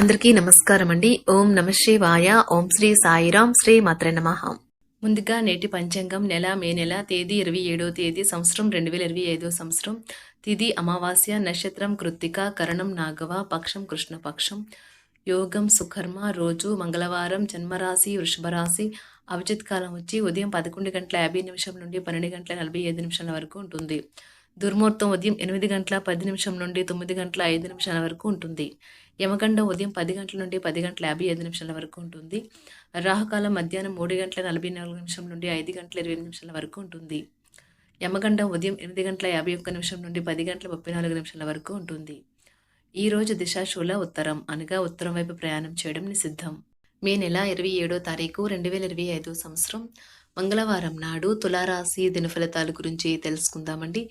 అందరికీ నమస్కారం అండి. ఓం నమ శివాయ. ఓం శ్రీ సాయిరాం శ్రీ మాత్ర నమ. ముందుగా నేటి పంచాంగం నెల మే నెల తేదీ ఇరవై ఏడో తేదీ సంవత్సరం రెండు వేల ఇరవై ఐదో సంవత్సరం. తిది అమావాస్య నక్షత్రం కృత్తిక కరణం నాగవ పక్షం కృష్ణపక్షం యోగం సుకర్మ రోజు మంగళవారం జన్మరాశి వృషభరాశి. అవిజిత్ కాలం వచ్చి ఉదయం పదకొండు గంటల యాభై నిమిషం నుండి పన్నెండు గంటల నలభై ఐదు నిమిషాల వరకు ఉంటుంది. దుర్ముహూర్తం ఉదయం ఎనిమిది గంటల పది నిమిషం నుండి తొమ్మిది గంటల ఐదు నిమిషాల వరకు ఉంటుంది. యమగండం ఉదయం పది గంటల నుండి పది గంటల యాభై ఐదు నిమిషాల వరకు ఉంటుంది. రాహుకాలం మధ్యాహ్నం మూడు గంటల నలభై నాలుగు నిమిషం నుండి ఐదు గంటల ఇరవై నిమిషాల వరకు ఉంటుంది. యమగండం ఉదయం ఎనిమిది గంటల యాభై ఒక్క నిమిషం నుండి పది గంటల ముప్పై నాలుగు నిమిషాల వరకు ఉంటుంది. ఈ రోజు దిశాశూల ఉత్తరం అనగా ఉత్తరం వైపు ప్రయాణం చేయడం నిషిద్ధం. మే నెల ఇరవై ఏడో తారీఖు రెండు వేల ఇరవై ఐదో సంవత్సరం. మంగళవారం నాడు తులారాశి దినఫలితాల గురించి తెలుసుకుందామండి.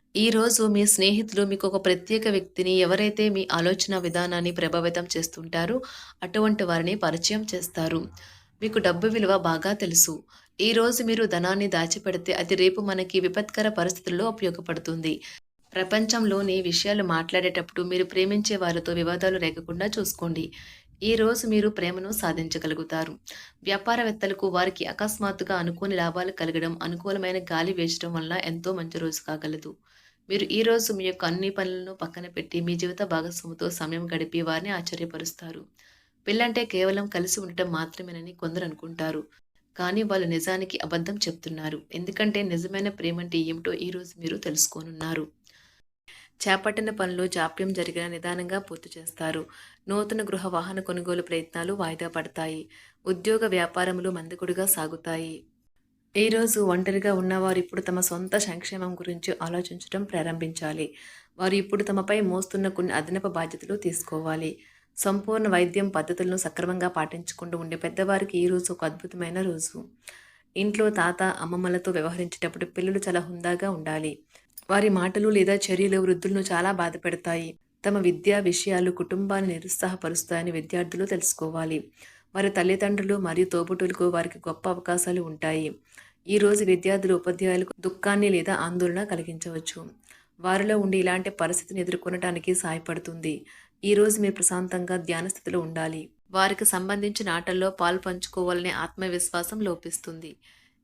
ఈరోజు మీ స్నేహితులు మీకు ఒక ప్రత్యేక వ్యక్తిని ఎవరైతే మీ ఆలోచన విధానాన్ని ప్రభావితం చేస్తుంటారో అటువంటి వారిని పరిచయం చేస్తారు. మీకు డబ్బు విలువ బాగా తెలుసు. ఈరోజు మీరు ధనాన్ని దాచిపెడితే అది రేపు మనకి విపత్కర పరిస్థితుల్లో ఉపయోగపడుతుంది. ప్రపంచంలోని విషయాలు మాట్లాడేటప్పుడు మీరు ప్రేమించే వారితో వివాదాలు లేకుండా చూసుకోండి. ఈ రోజు మీరు ప్రేమను సాధించగలుగుతారు. వ్యాపారవేత్తలకు వారికి అకస్మాత్తుగా అనుకోని లాభాలు కలగడం అనుకూలమైన గాలి వేచడం వల్ల ఎంతో మంచి రోజు కాగలదు. మీరు ఈ రోజు మీ యొక్క అన్ని పనులను పక్కన పెట్టి మీ జీవిత భాగస్వామితో సమయం గడిపి వారిని ఆశ్చర్యపరుస్తారు. పిల్లంటే కేవలం కలిసి ఉండటం మాత్రమేనని కొందరు అనుకుంటారు. కానీ వాళ్ళు నిజానికి అబద్ధం చెప్తున్నారు. ఎందుకంటే నిజమైన ప్రేమంటే ఏమిటో ఈ రోజు మీరు తెలుసుకోనున్నారు. చేపట్టిన పనులు జాప్యం జరిగిన నిదానంగా పూర్తి చేస్తారు. నూతన గృహ వాహన కొనుగోలు ప్రయత్నాలు వాయిదా పడతాయి. ఉద్యోగ వ్యాపారములు మందకుడిగా సాగుతాయి. ఈ రోజు ఒంటరిగా ఉన్నవారు ఇప్పుడు తమ సొంత సంక్షేమం గురించి ఆలోచించడం ప్రారంభించాలి. వారు ఇప్పుడు తమపై మోస్తున్న కొన్ని అదనపు బాధ్యతలు తీసుకోవాలి. సంపూర్ణ వైద్యం పద్ధతులను సక్రమంగా పాటించుకుంటూ ఉండే పెద్దవారికి ఈ రోజు ఒక అద్భుతమైన రోజు. ఇంట్లో తాత అమ్మమ్మలతో వ్యవహరించేటప్పుడు పిల్లలు చాలా హుందాగా ఉండాలి. వారి మాటలు లేదా చర్యలు వృద్ధులను చాలా బాధపెడతాయి. తమ విద్యా విషయాలు కుటుంబాన్ని నిరుత్సాహపరుస్తాయని విద్యార్థులు తెలుసుకోవాలి. వారి తల్లిదండ్రులు మరియు తోబుటులకు వారికి గొప్ప అవకాశాలు ఉంటాయి. ఈ రోజు విద్యార్థులు ఉపాధ్యాయులకు దుఃఖాన్ని లేదా ఆందోళన కలిగించవచ్చు. వారిలో ఉండి ఇలాంటి పరిస్థితిని ఎదుర్కొనడానికి సహాయపడుతుంది. ఈ రోజు మీరు ప్రశాంతంగా ధ్యాన స్థితిలో ఉండాలి. వారికి సంబంధించిన ఆటల్లో పాలు పంచుకోవాలనే ఆత్మవిశ్వాసం లోపిస్తుంది.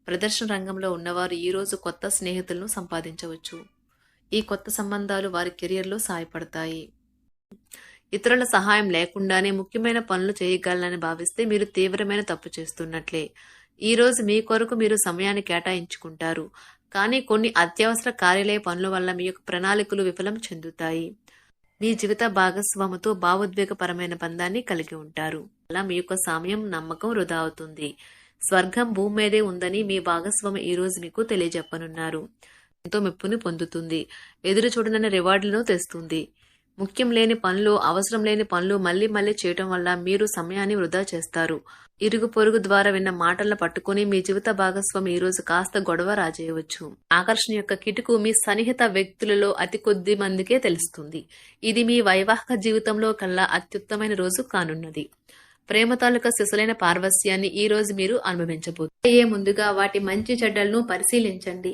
ప్రదర్శన రంగంలో ఉన్నవారు ఈరోజు కొత్త స్నేహితులను సంపాదించవచ్చు. ఈ కొత్త సంబంధాలు వారి కెరియర్లో సహాయపడతాయి ఇతరుల సహాయం లేకుండానే ముఖ్యమైన పనులు చేయగలనని భావిస్తే మీరు తీవ్రమైన తప్పు చేస్తున్నట్లే. ఈ రోజు మీ కొరకు మీరు సమయాన్ని కేటాయించుకుంటారు. కానీ కొన్ని అత్యవసర కార్యాలయ పనుల వల్ల మీ యొక్క ప్రణాళికలు విఫలం చెందుతాయి. మీ జీవిత భాగస్వామితో భావోద్వేగపరమైన బంధాన్ని కలిగి ఉంటారు. అలా మీ యొక్క సమయం నమ్మకం వృధా అవుతుంది. స్వర్గం భూమి మీదే ఉందని మీ భాగస్వామి ఈ రోజు మీకు తెలియజెప్పనున్నారు. ఎంతో మెప్పుని పొందుతుంది. ఎదురు చూడనన్న రివార్డులను తెస్తుంది. ముఖ్యం లేని పనులు అవసరం లేని పనులు మళ్ళీ మళ్ళీ చేయటం వల్ల మీరు సమయాన్ని వృధా చేస్తారు. ఇరుగు పొరుగు ద్వారా విన్న మాటలను పట్టుకుని మీ జీవిత భాగస్వామి ఈ రోజు కాస్త గొడవ రాజేయవచ్చు. ఆకర్షణ యొక్క కిటుకు మీ సన్నిహిత వ్యక్తులలో అతి కొద్ది మందికే తెలుస్తుంది. ఇది మీ వైవాహిక జీవితంలో కల్లా అత్యుత్తమైన రోజు కానున్నది. ప్రేమ తాలూకా సిసలైన పార్వస్యాన్ని ఈ రోజు మీరు అనుభవించబోతున్నారు ముందుగా వాటి మంచి చెడ్డలను పరిశీలించండి.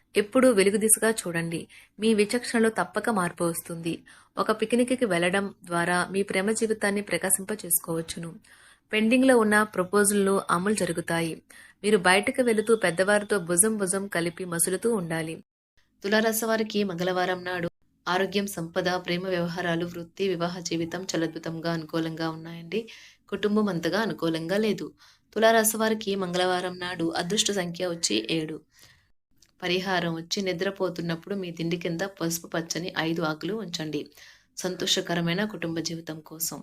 ఎప్పుడూ వెలుగు దిశగా చూడండి. మీ విచక్షణలో తప్పక మార్పు వస్తుంది. ఒక పిక్నిక్కి వెళ్ళడం ద్వారా మీ ప్రేమ జీవితాన్ని ప్రకాశింప చేసుకోవచ్చును. పెండింగ్లో ఉన్న ప్రపోజల్లు అమలు జరుగుతాయి. మీరు బయటకు వెళుతూ పెద్దవారితో భుజం భుజం కలిపి మసులుతూ ఉండాలి. తులారాశి వారికి మంగళవారం నాడు ఆరోగ్యం సంపద ప్రేమ వ్యవహారాలు వృత్తి వివాహ జీవితం చలద్భుతంగా అనుకూలంగా ఉన్నాయండి. కుటుంబం అంతగా అనుకూలంగా లేదు. తులారాశి వారికి మంగళవారం నాడు అదృష్ట సంఖ్య వచ్చి ఏడు. పరిహారం వచ్చి నిద్రపోతున్నప్పుడు మీ తిండి కింద పసుపు పచ్చని ఐదు ఆకులు ఉంచండి. సంతోషకరమైన కుటుంబ జీవితం కోసం.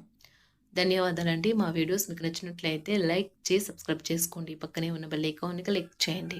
ధన్యవాదాలండి. మా వీడియోస్ మీకు నచ్చినట్లయితే లైక్ చేసి సబ్స్క్రైబ్ చేసుకోండి. పక్కనే ఉన్న బెల్ ఐకాన్ని క్లిక్ చేయండి.